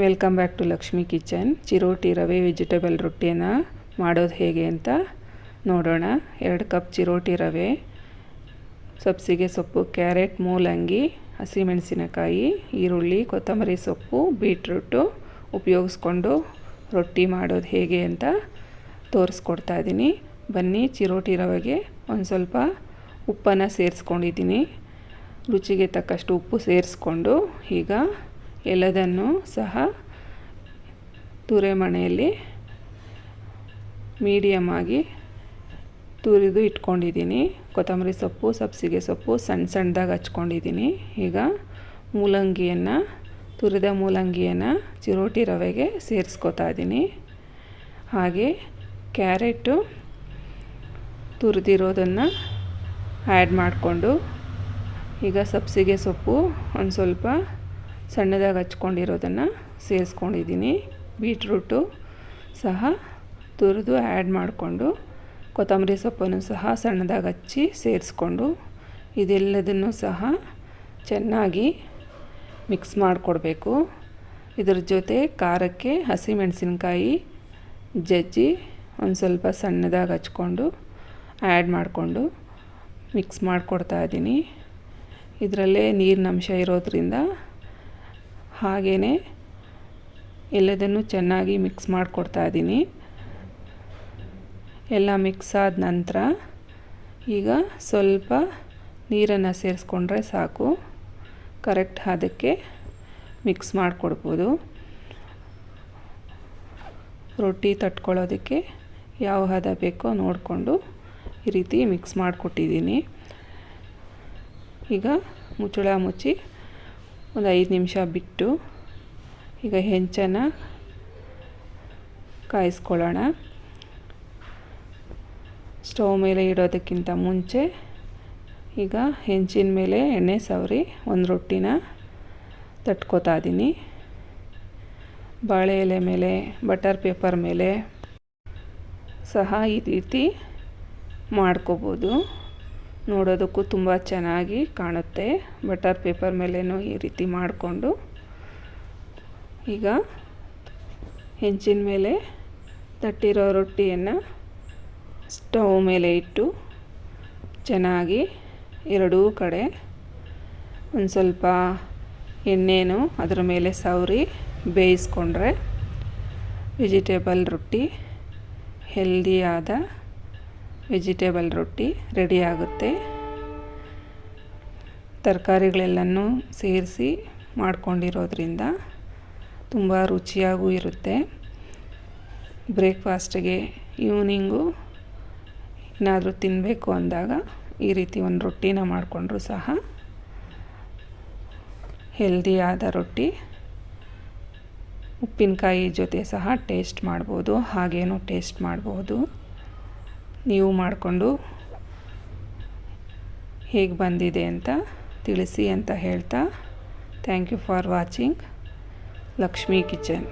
Welcome back to Lakshmi kitchen ಚಿರೋಟಿ ರವೆ vegetable ರೊಟ್ಟಿಯನ್ನು ಮಾಡೋದು ಹೇಗೆ ಅಂತ ನೋಡೋಣ. ಎರಡು ಕಪ್ ಚಿರೋಟಿ ರವೆ ಸಬ್ಸಿಗೆ ಸೊಪ್ಪು ಕ್ಯಾರೆಟ್ ಮೂಲಂಗಿ, ಹಸಿಮೆಣಸಿನಕಾಯಿ, ಈರುಳ್ಳಿ, ಕೊತ್ತಂಬರಿ ಸೊಪ್ಪು ಬೀಟ್ರೂಟು ಉಪಯೋಗಿಸ್ಕೊಂಡು ರೊಟ್ಟಿ ಮಾಡೋದು ಹೇಗೆ ಅಂತ ತೋರಿಸ್ಕೊಡ್ತಾ ಇದ್ದೀನಿ ಬನ್ನಿ, ಚಿರೋಟಿ ರವೆಗೆ ಒಂದು ಸ್ವಲ್ಪ ಉಪ್ಪನ್ನು ಸೇರಿಸ್ಕೊಂಡಿದ್ದೀನಿ. ರುಚಿಗೆ ತಕ್ಕಷ್ಟು ಉಪ್ಪು ಸೇರಿಸ್ಕೊಂಡು ಈಗ ಎಲ್ಲದನ್ನು ಸಹ ತುರೆಮಣೆಯಲ್ಲಿ ಮೀಡಿಯಮ್ ಆಗಿ ತುರಿದು ಇಟ್ಕೊಂಡಿದ್ದೀನಿ. ಕೊತ್ತಂಬರಿ ಸೊಪ್ಪು, ಸಬ್ಸಿಗೆ ಸೊಪ್ಪು ಸಣ್ಣ ಸಣ್ಣದಾಗಿ ಹಚ್ಕೊಂಡಿದ್ದೀನಿ. ಈಗ ಮೂಲಂಗಿಯನ್ನು, ತುರಿದ ಮೂಲಂಗಿಯನ್ನು ಚಿರೋಟಿ ರವೆಗೆ ಸೇರಿಸ್ಕೊತಾ ಇದ್ದೀನಿ. ಹಾಗೆ ಕ್ಯಾರೆಟು ತುರಿದಿರೋದನ್ನು ಆ್ಯಡ್ ಮಾಡಿಕೊಂಡು ಈಗ ಸಬ್ಸಿಗೆ ಸೊಪ್ಪು ಒಂದು ಸ್ವಲ್ಪ ಸಣ್ಣದಾಗಿ ಹಚ್ಕೊಂಡಿರೋದನ್ನು ಸೇರಿಸ್ಕೊಂಡಿದ್ದೀನಿ. ಬೀಟ್ರೂಟು ಸಹ ತುರಿದು ಆ್ಯಡ್ ಮಾಡಿಕೊಂಡು ಕೊತ್ತಂಬರಿ ಸೊಪ್ಪನ್ನು ಸಹ ಸಣ್ಣದಾಗಿ ಹಚ್ಚಿ ಸೇರಿಸ್ಕೊಂಡು ಇದೆಲ್ಲದನ್ನು ಸಹ ಚೆನ್ನಾಗಿ ಮಿಕ್ಸ್ ಮಾಡಿಕೊಡ್ಬೇಕು. ಇದರ ಜೊತೆ ಖಾರಕ್ಕೆ ಹಸಿಮೆಣಸಿನ್ಕಾಯಿ, ಜಜ್ಜಿ ಒಂದು ಸ್ವಲ್ಪ ಸಣ್ಣದಾಗಿ ಹಚ್ಕೊಂಡು ಆ್ಯಡ್ ಮಾಡಿಕೊಂಡು ಮಿಕ್ಸ್ ಮಾಡಿಕೊಡ್ತಾ ಇದ್ದೀನಿ. ಇದರಲ್ಲೇ ನೀರಿನ ಅಂಶ ಇರೋದ್ರಿಂದ ಹಾಗೇ ಎಲ್ಲದನ್ನು ಚೆನ್ನಾಗಿ ಮಿಕ್ಸ್ ಮಾಡಿಕೊಡ್ತಾ ಇದ್ದೀನಿ. ಎಲ್ಲ ಮಿಕ್ಸ್ ಆದ ನಂತರ ಈಗ ಸ್ವಲ್ಪ ನೀರನ್ನು ಸೇರಿಸ್ಕೊಂಡ್ರೆ ಸಾಕು. ಕರೆಕ್ಟ್ ಅದಕ್ಕೆ ಮಿಕ್ಸ್ ಮಾಡಿಕೊಡ್ಬೋದು. ರೊಟ್ಟಿ ತಟ್ಕೊಳ್ಳೋದಕ್ಕೆ ಯಾವ ಹದ ಬೇಕೋ ನೋಡಿಕೊಂಡು ಈ ರೀತಿ ಮಿಕ್ಸ್ ಮಾಡಿಕೊಟ್ಟಿದ್ದೀನಿ. ಈಗ ಮುಚ್ಚಳ ಮುಚ್ಚಿ ಒಂದು ಐದು ನಿಮಿಷ ಬಿಟ್ಟು ಈಗ ಹೆಂಚನ್ನು ಕಾಯಿಸ್ಕೊಳ್ಳೋಣ. ಸ್ಟವ್ ಮೇಲೆ ಇಡೋದಕ್ಕಿಂತ ಮುಂಚೆ ಈಗ ಹೆಂಚಿನ ಮೇಲೆ ಎಣ್ಣೆ ಸವರಿ, ಒಂದು ರೊಟ್ಟಿನ ತಟ್ಕೋತಾ ಇದ್ದೀನಿ ಬಾಳೆ ಎಲೆ ಮೇಲೆ, ಬಟರ್ ಪೇಪರ್ ಮೇಲೆ ಸಹ ಈ ರೀತಿ ಮಾಡ್ಕೋಬೋದು. ನೋಡೋದಕ್ಕೂ ತುಂಬ ಚೆನ್ನಾಗಿ ಕಾಣುತ್ತೆ. ಬಟರ್ ಪೇಪರ್ ಮೇಲೇನೂ ಈ ರೀತಿ ಮಾಡಿಕೊಂಡು ಈಗ ಹೆಂಚಿನ ಮೇಲೆ ತಟ್ಟಿರೋ ರೊಟ್ಟಿಯನ್ನು ಸ್ಟವ್ ಮೇಲೆ ಇಟ್ಟು ಚೆನ್ನಾಗಿ ಎರಡೂ ಕಡೆ ಒಂದು ಸ್ವಲ್ಪ ಎಣ್ಣೆನೂ ಅದರ ಮೇಲೆ ಸವರಿ ಬೇಯಿಸ್ಕೊಂಡ್ರೆ ವೆಜಿಟೇಬಲ್ ರೊಟ್ಟಿ ಹೆಲ್ದಿಯಾದ ವೆಜಿಟೇಬಲ್ ರೊಟ್ಟಿ ರೆಡಿ ಆಗುತ್ತೆ. ತರಕಾರಿಗಳೆಲ್ಲನೂ ಸೇರಿಸಿ ಮಾಡ್ಕೊಂಡಿರೋದ್ರಿಂದ ತುಂಬ ರುಚಿಯಾಗೂ ಇರುತ್ತೆ. ಬ್ರೇಕ್ಫಾಸ್ಟಿಗೆ ಈವ್ನಿಂಗು ಏನಾದರೂ ತಿನ್ನಬೇಕು ಅಂದಾಗ ಈ ರೀತಿ ಒಂದು ರೊಟ್ಟಿನ ಮಾಡಿಕೊಂಡ್ರೂ ಸಹ ಹೆಲ್ದಿಯಾದ ರೊಟ್ಟಿ, ಉಪ್ಪಿನಕಾಯಿ ಜೊತೆ ಸಹ ಟೇಸ್ಟ್ ಮಾಡ್ಬೋದು, ಹಾಗೇನೂ ಟೇಸ್ಟ್ ಮಾಡ್ಬೋದು. ನೀವು ಮಾಡಿಕೊಂಡು ಹೇಗೆ ಬಂದಿದೆ ಅಂತ ತಿಳಿಸಿ ಅಂತ ಹೇಳ್ತಾ. Thank you for watching Lakshmi kitchen